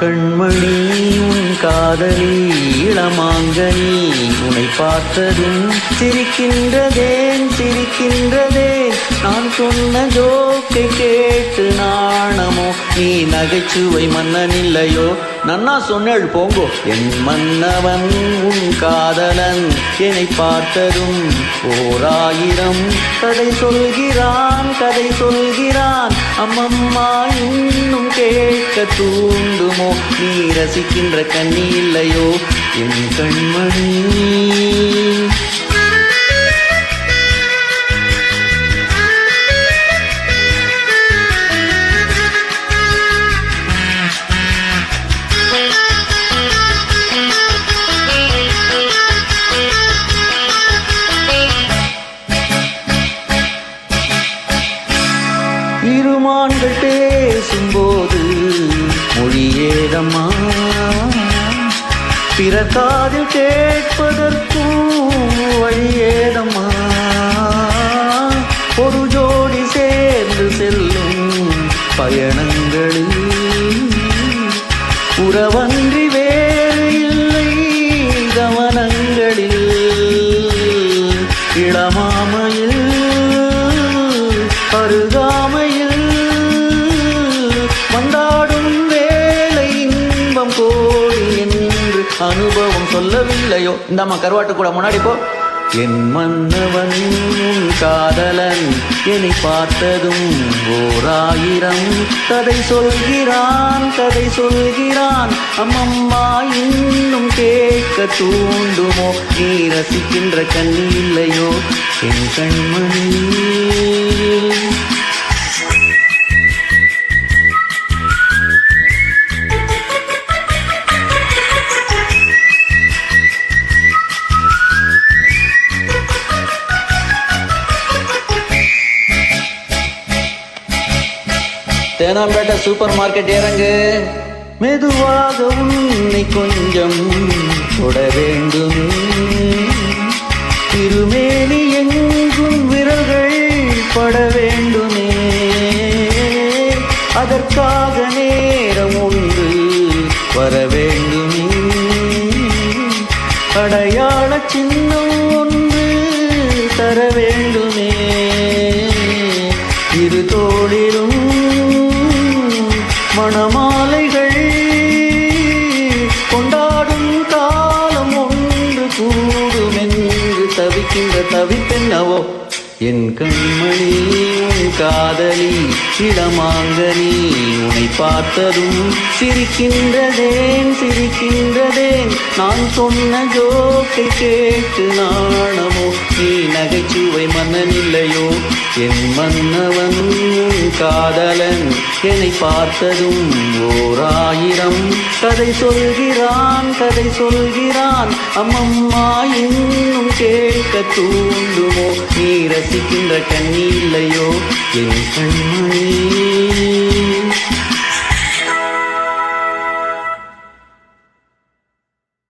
கண்மணி உன் காதலி இளமாங்கனி உன்னை பார்த்ததும் சிரிக்கின்றதேன் சிரிக்கின்றதே நான் சொன்ன ஜோக்கை கேட்டு நாணமோ? நீ நகைச்சுவை மன்னன் இல்லையோ? நன்னா சொன்னேள் போங்கோ. என் மன்னவன் உன் காதலன் என்னை பார்த்ததும் ஓராயிரம் கதை சொல்கிறான் கதை சொல்கிறான். அம்மம்மா இன்னும் கேட்க தூண்டுமோ? நீ ரசிக்கின்ற கண்ணி இல்லையோ? என் கண்மணி. பேசும்போது மொழியேதம்மா. பிற காதில் கேட்பதற்கும் வழியேதம்மா. ஒரு ஜோடி சேர்ந்து செல்லும் பயணங்களில் உறவன்றி அனுபவம் சொல்லவில்லையோ? இந்தாம்மா கருவாட்டு கூட முன்னாடி போ. என் மன்னவன் காதலன் என்னை பார்த்ததும் ஓராயிரம். கதை சொல்கிறான் கதை சொல்கிறான். அம்மம்மா இன்னும் கேட்க தூண்டுமோ? நீ ரசிக்கின்ற கண்ணி இல்லையோ? என் கண்மணி தேனாம்பேட்டை சூப்பர் மார்க்கெட் இறங்கு. மெதுவாக உன்னை கொஞ்சம் தொட வேண்டும். திருமேனி எங்கும் விரல்கள் பட வேண்டுமே. அதற்காக நேரம் ஒன்று வர வேண்டுமே. அடையாள சின்னம் ஒன்று தர வேண்டும் மணமாலைகள் கொண்டாடும் காலம் ஒன்று கூடும் என்று தவிக்கின்ற தவிப்பென்னவோ? என் கண்மணி உன் காதலி இளமாங்கனி உன்னை பார்த்ததும் சிரிக்கின்றதேன் சிரிக்கின்றதேன். நான் சொன்ன ஜோக்கை கேட்டு நாணமோ? நீ நகைச்சுவை மன்னனில்லையோ என் மன்னவன் காதலன் என்னை பார்த்ததும் ஓர் ஆயிரம் கதை சொல்கிறான் கதை சொல்கிறான் அம்மம்மா இன்னும் கேட்க தூண்டுமோ? நீ ரசிக்கின்ற கண்ணில்லையோ என் கண்மணி.